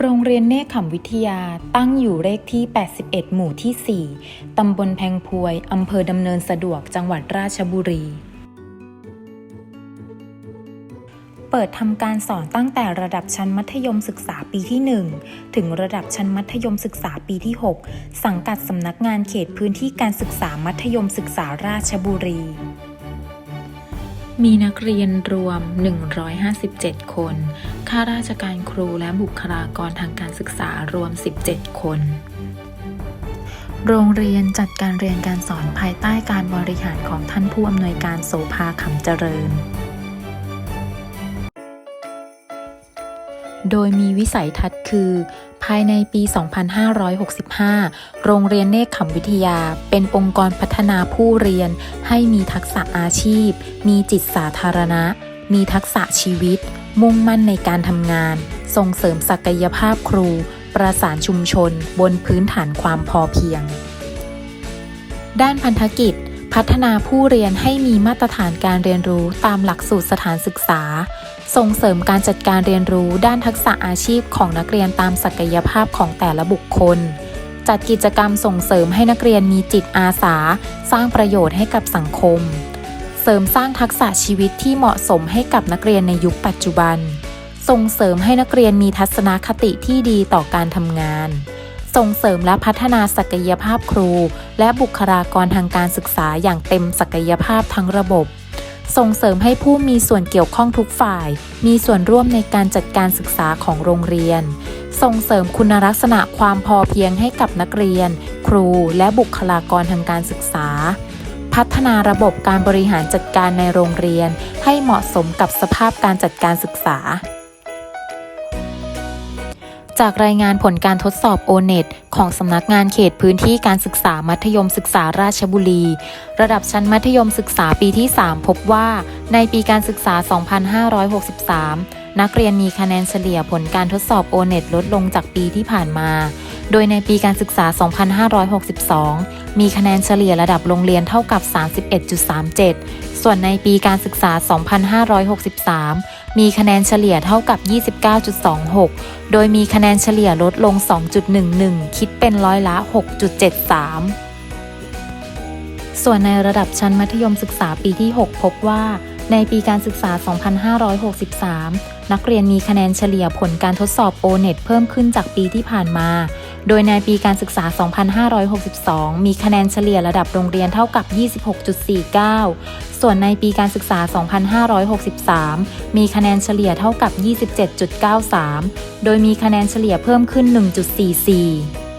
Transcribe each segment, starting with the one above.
โรงเรียนเนคขำวิทยาตั้งอยู่เลขที่ 81 หมู่ที่ 4 ตำบลแพงพวย อำเภอดำเนินสะดวก จังหวัดราชบุรี เปิดทำการสอนตั้งแต่ระดับชั้นมัธยมศึกษาปีที่ 1 ถึงระดับชั้นมัธยมศึกษาปีที่ 6 สังกัดสำนักงานเขตพื้นที่การศึกษามัธยมศึกษาราชบุรี มีนักเรียนรวม 157 คน ข้าราชการครูและบุคลากรทางการศึกษารวม 17 คน โรงเรียนจัดการเรียนการสอนภายใต้การบริหารของท่านผู้อำนวยการโสภาขำเจริญ โดยมีวิสัยทัศน์คือ ภายในปี 2565 โรงเรียนเนคขำวิทยา เป็นองค์กรพัฒนาผู้เรียน ให้มีทักษะอาชีพ มีจิตสาธารณะ มีทักษะชีวิต มุ่งมั่นในการทำงาน ส่งเสริมศักยภาพครู ประสานชุมชน บนพื้นฐานความพอเพียง ด้านพันธกิจ พัฒนาผู้เรียนให้มีมาตรฐานการเรียนรู้ตามหลักสูตรสถานศึกษา ส่งเสริมการจัดการเรียนรู้ด้านทักษะอาชีพของนักเรียนตามศักยภาพของแต่ละบุคคล จัดกิจกรรมส่งเสริมให้นักเรียนมีจิตอาสา สร้างประโยชน์ให้กับสังคม เสริมสร้างทักษะชีวิตที่เหมาะสมให้กับนักเรียนในยุคปัจจุบัน ส่งเสริมให้นักเรียนมีทัศนคติที่ดีต่อการทำงาน ส่งเสริมและพัฒนาศักยภาพครู และบุคลากรทางการศึกษาอย่างเต็มศักยภาพทั้งระบบ ส่งเสริมให้ผู้มีส่วนเกี่ยวข้องทุกฝ่าย มีส่วนร่วมในการจัดการศึกษาของโรงเรียน ส่งเสริมคุณลักษณะความพอเพียงให้กับนักเรียน ครูและบุคลากรทางการศึกษา พัฒนาระบบการบริหารจัดการในโรงเรียน ให้เหมาะสมกับสภาพการจัดการศึกษา จากรายงานผลการทดสอบ O-NET ของสำนักงานเขตพื้นที่การศึกษามัธยมศึกษาราชบุรี ระดับชั้นมัธยมศึกษาปีที่ 3 พบว่า ในปีการศึกษา 2563 นักเรียนมีคะแนนเฉลี่ยผลการทดสอบ O-NET ลดลงจากปีที่ผ่านมา โดยในปีการศึกษา 2562 มีคะแนนเฉลี่ยระดับโรงเรียนเท่ากับ 31.37 ส่วนในปีการศึกษา 2563 มีคะแนนเฉลี่ยเท่ากับ 29.26 โดยมีคะแนนเฉลี่ยลดลง 2.11 คิดเป็นร้อยละ 6.73 ส่วนในระดับชั้นมัธยมศึกษาปีที่ 6 พบว่า ในปีการศึกษา 2563 นักเรียนมีคะแนนเฉลี่ยผลการทดสอบ O-NET เพิ่มขึ้นจากปีที่ผ่านมา โดยในปีการศึกษา 2562 มีคะแนนเฉลี่ยระดับโรงเรียนเท่ากับ 26.49 ส่วนในปีการศึกษา 2563 มีคะแนนเฉลี่ยเท่ากับ 27.93 โดยมีคะแนนเฉลี่ยเพิ่มขึ้น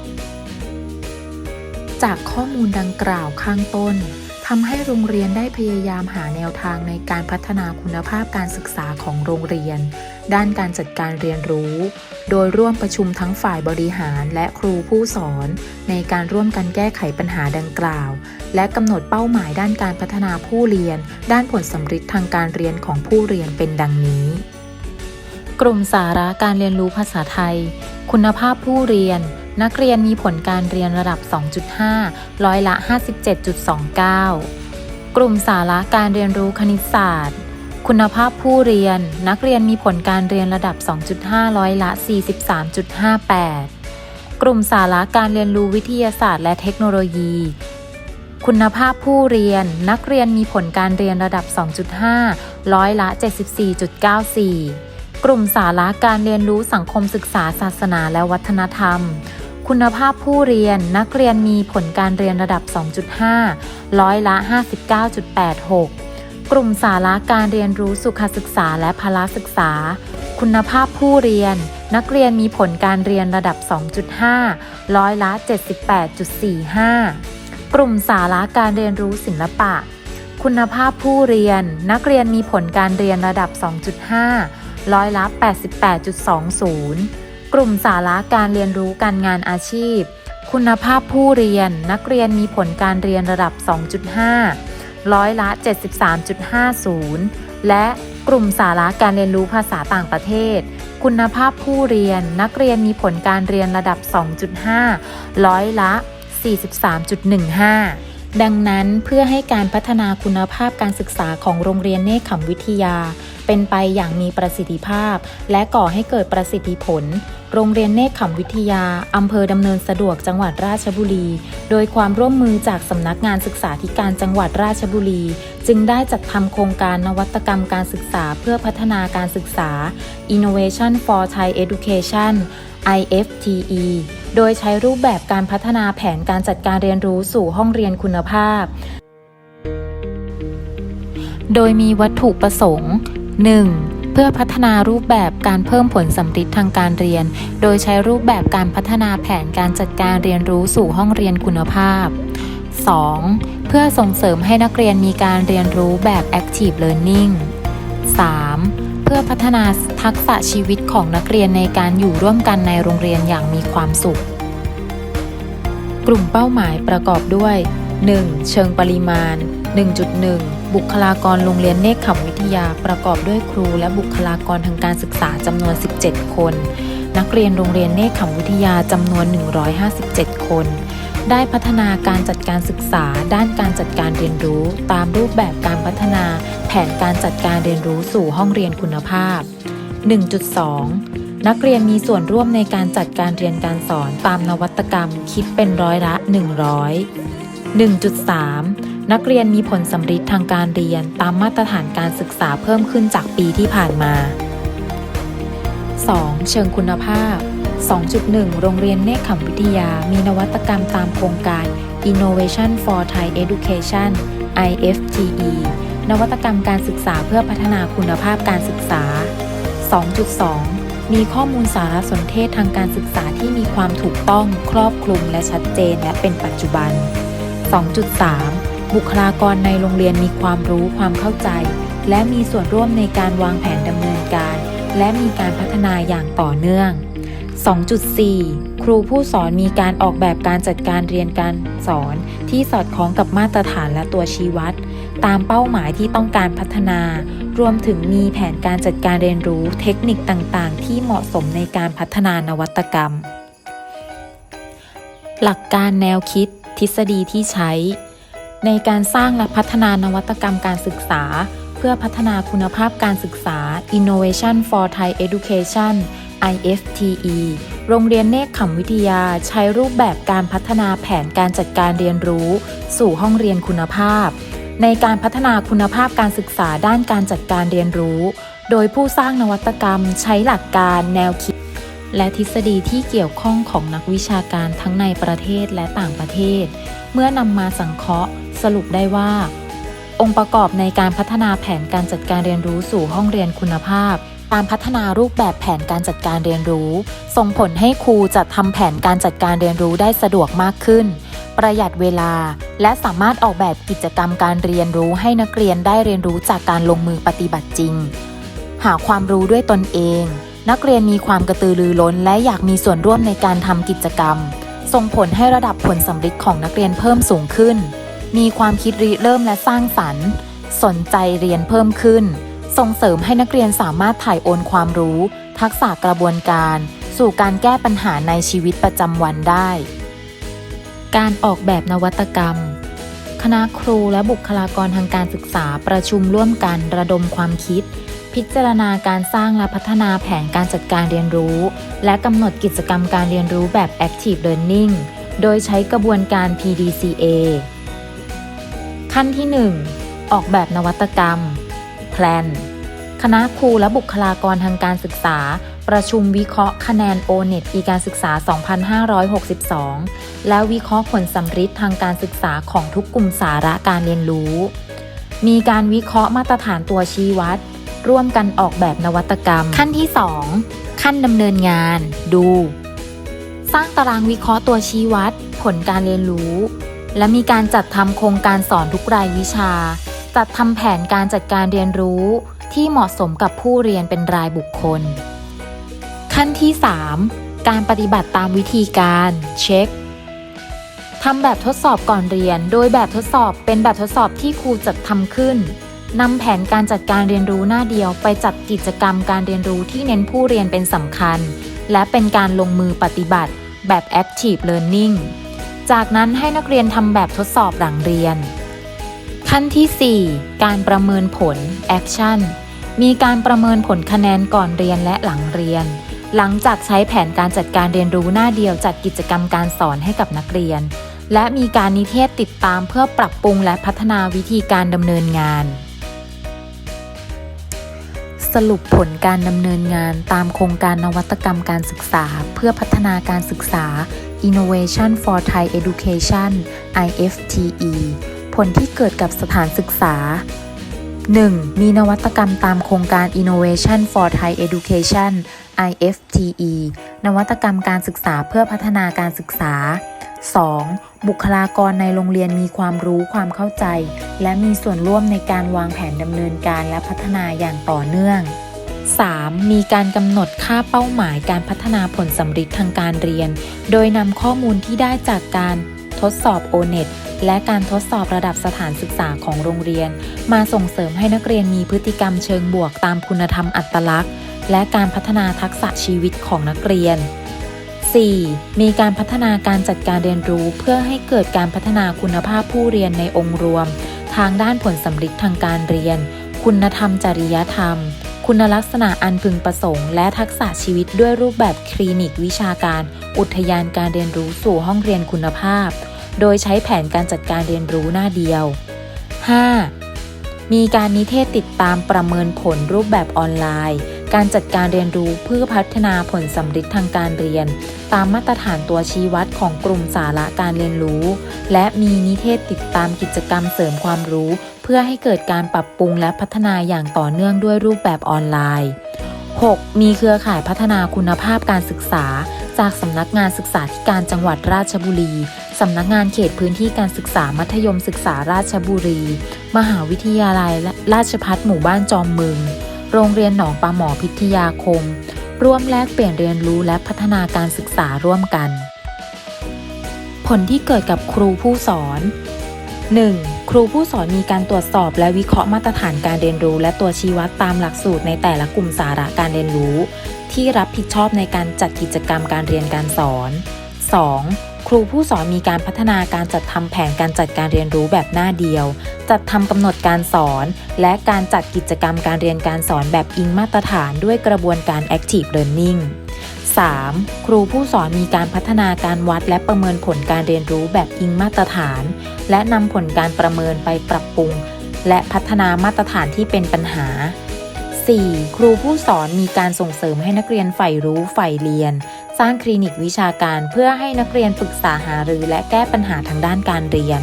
1.44 จากข้อมูลดังกล่าวข้างต้นทำให้โรงเรียนได้พยายามหาแนวทางในการพัฒนาคุณภาพการศึกษาของโรงเรียน ด้านการจัดการเรียนรู้ โดยร่วมประชุมทั้งฝ่ายบริหารและครูผู้สอน ในการร่วมกันแก้ไขปัญหาดังกล่าว และกำหนดเป้าหมายด้านการพัฒนาผู้เรียน ด้านผลสำฤทธิ์ทางการเรียนของผู้เรียนเป็นดังนี้ กลุ่มสาระการเรียนรู้ภาษาไทย คุณภาพผู้เรียน นักเรียนมีผลการเรียนระดับ 2.5 ร้อยละ 57.29 กลุ่มสาระการเรียนรู้คณิตศาสตร์ คุณภาพผู้เรียน นักเรียนมีผลการเรียนระดับ 2.5 ร้อยละ 43.58 กลุ่มสาระการเรียนรู้วิทยาศาสตร์และเทคโนโลยี คุณภาพผู้เรียน นักเรียนมีผลการเรียนระดับ 2.5 ร้อยละ 74.94 กลุ่มสาระการเรียนรู้สังคมศึกษาศาสนาและวัฒนธรรม คุณภาพผู้เรียน นักเรียนมีผลการเรียนระดับ 2.5 ร้อยละ 59.86 กลุ่มสาระการเรียนรู้สุขศึกษาและพละศึกษา คุณภาพผู้เรียน นักเรียนมีผลการเรียนระดับ 2.5 ร้อยละ 78.45 กลุ่มสาระการเรียนรู้ศิลปะ คุณภาพผู้เรียน นักเรียนมีผลการเรียนระดับ 2.5 ร้อยละ 88.20 กลุ่มสาระการเรียนรู้การงานอาชีพ คุณภาพผู้เรียน นักเรียนมีผลการเรียนระดับ 2.5 ร้อยละ 73.50 และกลุ่มสาระการเรียนรู้ภาษาต่างประเทศ คุณภาพผู้เรียน นักเรียนมีผลการเรียนระดับ 2.5 ร้อยละ 43.15 ดังนั้นเพื่อให้การพัฒนาคุณภาพการศึกษาของโรงเรียนเนคขมวิทยา เป็นไปอย่างมีประสิทธิภาพ และก่อให้เกิดประสิทธิผล โรงเรียนเนคขมวิทยา อำเภอดำเนินสะดวกจังหวัดราชบุรี โดยความร่วมมือจากสำนักงานศึกษาธิการจังหวัดราชบุรี จึงได้จัดทำโครงการนวัตกรรมการศึกษาเพื่อพัฒนาการศึกษา Innovation for Thai Education IFTE โดยใช้รูปแบบการพัฒนาแผนการจัดการเรียนรู้สู่ห้องเรียนคุณภาพ โดยมีวัตถุประสงค์ 1. เพื่อพัฒนารูปแบบการเพิ่มผลสำฤทธิ์ทางการเรียน โดยใช้รูปแบบการพัฒนาแผนการจัดการเรียนรู้สู่ห้องเรียนคุณภาพ 2. เพื่อส่งเสริมให้นักเรียนมีการเรียนรู้แบบ active learning 3. เพื่อพัฒนาทักษะชีวิตของนักเรียนในการอยู่ร่วมกันในโรงเรียนอย่างมีความสุข กลุ่มเป้าหมายประกอบด้วย 1. เชิงปริมาณ 1.1 บุคลากรโรงเรียนเนคขมวิทยาประกอบด้วยครูและบุคลากรทางการศึกษาจำนวน 17 คน นักเรียนโรงเรียนเนคขมวิทยาจำนวน 157 คน ได้พัฒนาการจัดการศึกษา ด้านการจัดการเรียนรู้ ตามรูปแบบการพัฒนา แผนการจัดการเรียนรู้สู่ห้องเรียนคุณภาพ 1.2 นักเรียนมีส่วนร่วมในการจัดการเรียนการสอนตามนวัตกรรม คิดเป็นร้อยละ 100 1.3 นักเรียนมีผลสำฤทธิ์ทางการเรียนตามมาตรฐานการศึกษาเพิ่มขึ้นจากปีที่ผ่านมา 2. เชิงคุณภาพ 2.1 โรงเรียนเนคขมวิทยา มีนวัตกรรมตามโครงการ Innovation for Thai Education IFTE นวัตกรรมการศึกษาเพื่อพัฒนาคุณภาพการศึกษา 2.2 มีข้อมูลสารสนเทศทางการศึกษาที่มีความถูกต้องครอบคลุมและชัดเจนและเป็นปัจจุบัน 2.3 บุคลากรในโรงเรียนมีความรู้ความเข้าใจ และมีส่วนร่วมในการวางแผนดำเนินการ และมีการพัฒนาอย่างต่อเนื่อง 2.4 ครูผู้สอนมีการออกแบบการจัดการเรียนการสอน ที่สอดคล้องกับมาตรฐานและตัวชี้วัด ตามเป้าหมายที่ต้องการพัฒนา รวมถึงมีแผนการจัดการเรียนรู้เทคนิคต่างๆ ที่เหมาะสมในการพัฒนานวัตกรรม หลักการแนวคิด ทฤษฎีที่ใช้ ในการสร้างและพัฒนานวัตกรรมการศึกษา เพื่อพัฒนาคุณภาพการศึกษา Innovation for Thai Education IFTE โรงเรียนเนคขมวิทยาใช้รูปแบบการพัฒนาแผนการจัดการเรียนรู้ สู่ห้องเรียนคุณภาพ ในการพัฒนาคุณภาพการศึกษาด้านการจัดการเรียนรู้ โดยผู้สร้างนวัตกรรมใช้หลักการแนวคิด และทฤษฎีที่เกี่ยวข้องของนักวิชาการทั้งในประเทศและต่างประเทศ เมื่อนำมาสังเคราะห์ สรุปได้ว่า องค์ประกอบในการพัฒนาแผนการจัดการเรียนรู้สู่ห้องเรียนคุณภาพการพัฒนารูปแบบแผนการจัดการเรียนรู้ ส่งผลให้ครูจัดทำแผนการจัดการเรียนรู้ได้สะดวกมากขึ้น ประหยัดเวลา และสามารถออกแบบกิจกรรมการเรียนรู้ให้นักเรียนได้เรียนรู้จากการลงมือปฏิบัติจริง หาความรู้ด้วยตนเอง นักเรียนมีความกระตือรือร้น และอยากมีส่วนร่วมในการทำกิจกรรม ส่งผลให้ระดับผลสำฤทธิ์ของนักเรียนเพิ่มสูงขึ้น มีความคิดริเริ่มและสร้างสรรค์ สนใจเรียนเพิ่มขึ้น ส่งเสริมให้นักเรียนสามารถถ่ายโอนความรู้ ทักษะกระบวนการ สู่การแก้ปัญหาในชีวิตประจำวันได้ การออกแบบนวัตกรรม คณะครูและบุคลากรทางการศึกษาประชุมร่วมกันระดมความคิด พิจารณาการสร้างและพัฒนาแผนการจัดการเรียนรู้ และกำหนดกิจกรรมการเรียนรู้แบบ Active Learning โดยใช้กระบวนการ PDCA ขั้นที่ 1 ออกแบบนวัตกรรม Plan คณะครูและบุคลากรทางการศึกษา ประชุมวิเคราะห์คะแนน O-NET ปีการศึกษา 2562 และวิเคราะห์ผลสัมฤทธิ์ทางการศึกษาของทุกกลุ่มสาระการเรียนรู้ มีการวิเคราะห์มาตรฐานตัวชี้วัด ร่วมกันออกแบบนวัตกรรม ขั้นที่ 2 ขั้นดำเนินงาน ดู สร้างตารางวิเคราะห์ตัวชี้วัด ผลการเรียนรู้ และมีการจัดทำโครงการสอนทุกรายวิชา จัดทำแผนการจัดการเรียนรู้ที่เหมาะสมกับผู้เรียนเป็นรายบุคคล ขั้นที่ 3 การปฏิบัติตามวิธีการเช็คทำแบบทดสอบก่อนเรียน โดยแบบทดสอบเป็นแบบทดสอบที่ครูจัดทำขึ้นนำแผนการจัดการเรียนรู้หน้าเดียวไปจัดกิจกรรมการเรียนรู้ที่เน้นผู้เรียนเป็นสำคัญ และเป็นการลงมือปฏิบัติแบบ active learning จากนั้นให้นักเรียนทำแบบทดสอบหลังเรียน ขั้นที่ 4 การประเมินผล action มีการประเมินผลคะแนนก่อนเรียนและหลังเรียน หลังจากใช้แผนการจัดการเรียนรู้หน้าเดียวจัดกิจกรรมการสอนให้กับนักเรียน และมีการนิเทศติดตามเพื่อปรับปรุงและพัฒนาวิธีการดำเนินงาน สรุปผลการดำเนินงานตามโครงการนวัตกรรมการศึกษา เพื่อพัฒนาการศึกษา Innovation for Thai Education IFTE ผลที่เกิดกับสถานศึกษา 1. มีนวัตกรรมตามโครงการ Innovation for Thai Education IFTE นวัตกรรมการศึกษาเพื่อพัฒนาการศึกษา 2. บุคลากรในโรงเรียนมีความรู้ความเข้าใจ และมีส่วนร่วมในการวางแผนดำเนินการและพัฒนาอย่างต่อเนื่อง 3. มีการกำหนดค่าเป้าหมายการพัฒนาผลสำฤทธิ์ทางการเรียน โดยนำข้อมูลที่ได้จากการทดสอบ O-NET และการทดสอบระดับสถานศึกษาของโรงเรียน มาส่งเสริมให้นักเรียนมีพฤติกรรมเชิงบวกตามคุณธรรมอัตลักษณ์ และการพัฒนาทักษะชีวิตของนักเรียน 4. มีการพัฒนาการจัดการเรียนรู้เพื่อให้เกิดการพัฒนาคุณภาพผู้เรียนในองค์รวม ทางด้านผลสำฤทธิ์ทางการเรียน คุณธรรมจริยธรรม คุณลักษณะอันพึงประสงค์ และทักษะชีวิตด้วยรูปแบบคลินิกวิชาการ อุทยานการเรียนรู้สู่ห้องเรียนคุณภาพ โดยใช้แผนการจัดการเรียนรู้หน้าเดียว 5. มีการนิเทศติดตามประเมินผลรูปแบบออนไลน์ การจัดการเรียนรู้เพื่อพัฒนาผลสำฤทธิ์ทางการเรียน ตามมาตรฐานตัวชี้วัดของกลุ่มสาระการเรียนรู้ และมีนิเทศติดตามกิจกรรมเสริมความรู้ เพื่อให้เกิดการปรับปรุงและพัฒนาอย่างต่อเนื่องด้วยรูปแบบออนไลน์ 6. มีเครือข่ายพัฒนาคุณภาพการศึกษา จากสำนักงานศึกษาธิการจังหวัดราชบุรี สำนักงานเขตพื้นที่การศึกษามัธยมศึกษาราชบุรี มหาวิทยาลัยราชพัฒหมู่บ้านจอมมึง โรงเรียนหนองปลาหมอพิทยาคม ร่วมแลกเปลี่ยนเรียนรู้และพัฒนาการศึกษาร่วมกัน ผลที่เกิดกับครูผู้สอน 1. ครูผู้สอนมีการตรวจสอบและวิเคราะห์มาตรฐานการเรียนรู้ และตัวชี้วัดตามหลักสูตรในแต่ละกลุ่มสาระการเรียนรู้ ที่รับผิดชอบในการจัดกิจกรรมการเรียนการสอน 2. ครูผู้สอนมีการพัฒนาการจัดทำแผนการจัดการเรียนรู้แบบหน้าเดียว จัดทำกำหนดการสอน และการจัดกิจกรรมการเรียนการสอนแบบอิงมาตรฐานด้วยกระบวนการ Active Learning3. ครูผู้สอนมีการพัฒนาการวัดและประเมินผลการเรียนรู้แบบอิงมาตรฐาน และนำผลการประเมินไปปรับปรุง และพัฒนามาตรฐานที่เป็นปัญหา 4. ครูผู้สอนมีการส่งเสริมให้นักเรียนใฝ่รู้ใฝ่เรียน สร้างคลินิกวิชาการเพื่อให้นักเรียนปรึกษาหารือและแก้ปัญหาทางด้านการเรียน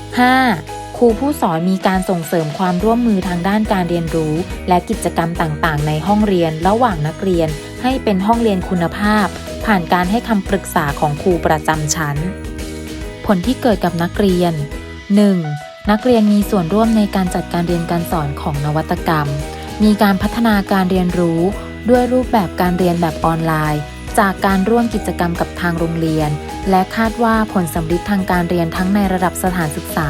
5. ครูผู้สอนมีการส่งเสริมความร่วมมือทางด้านการเรียนรู้ และกิจกรรมต่างๆ ในห้องเรียนระหว่างนักเรียน ให้เป็นห้องเรียนคุณภาพ ผ่านการให้คำปรึกษาของครูประจำชั้น ผลที่เกิดกับนักเรียน 1. นักเรียนมีส่วนร่วมในการจัดการเรียนการสอนของนวัตกรรม มีการพัฒนาการเรียนรู้ ด้วยรูปแบบการเรียนแบบออนไลน์ จากการร่วมกิจกรรมกับทางโรงเรียน และคาดว่าผลสำฤทธิ์ทางการเรียนทั้งในระดับสถานศึกษา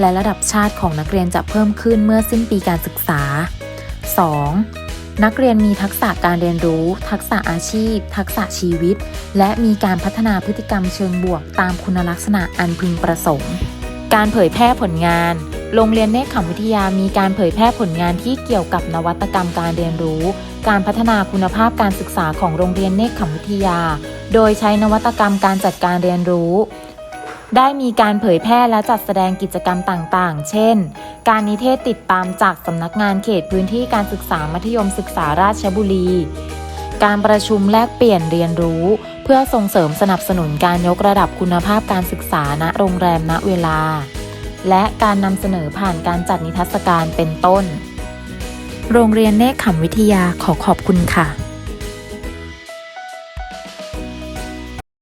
และระดับชาติของนักเรียนจะเพิ่มขึ้นเมื่อสิ้นปีการศึกษา 2. นักเรียนมีทักษะการเรียนรู้ ทักษะอาชีพ ทักษะชีวิต และมีการพัฒนาพฤติกรรมเชิงบวกตามคุณลักษณะอันพึงประสงค์ การเผยแพร่ผลงาน โรงเรียนเนคขมวิทยามีการเผยแพร่ผลงานที่เกี่ยวกับนวัตกรรมการเรียนรู้ การพัฒนาคุณภาพการศึกษาของโรงเรียนเนคขมวิทยา โดยใช้นวัตกรรมการจัดการเรียนรู้ ได้มีการเผยแพร่และจัดแสดงกิจกรรมต่างๆ เช่น การนิเทศติดตามจากสำนักงานเขตพื้นที่การศึกษามัธยมศึกษาราชบุรี การประชุมแลกเปลี่ยนเรียนรู้ เพื่อส่งเสริมสนับสนุนการยกระดับคุณภาพการศึกษาณโรงแรมณเวลา และการนำเสนอผ่านการจัดนิทรรศการเป็นต้น โรงเรียนเนคขมวิทยาขอขอบคุณค่ะ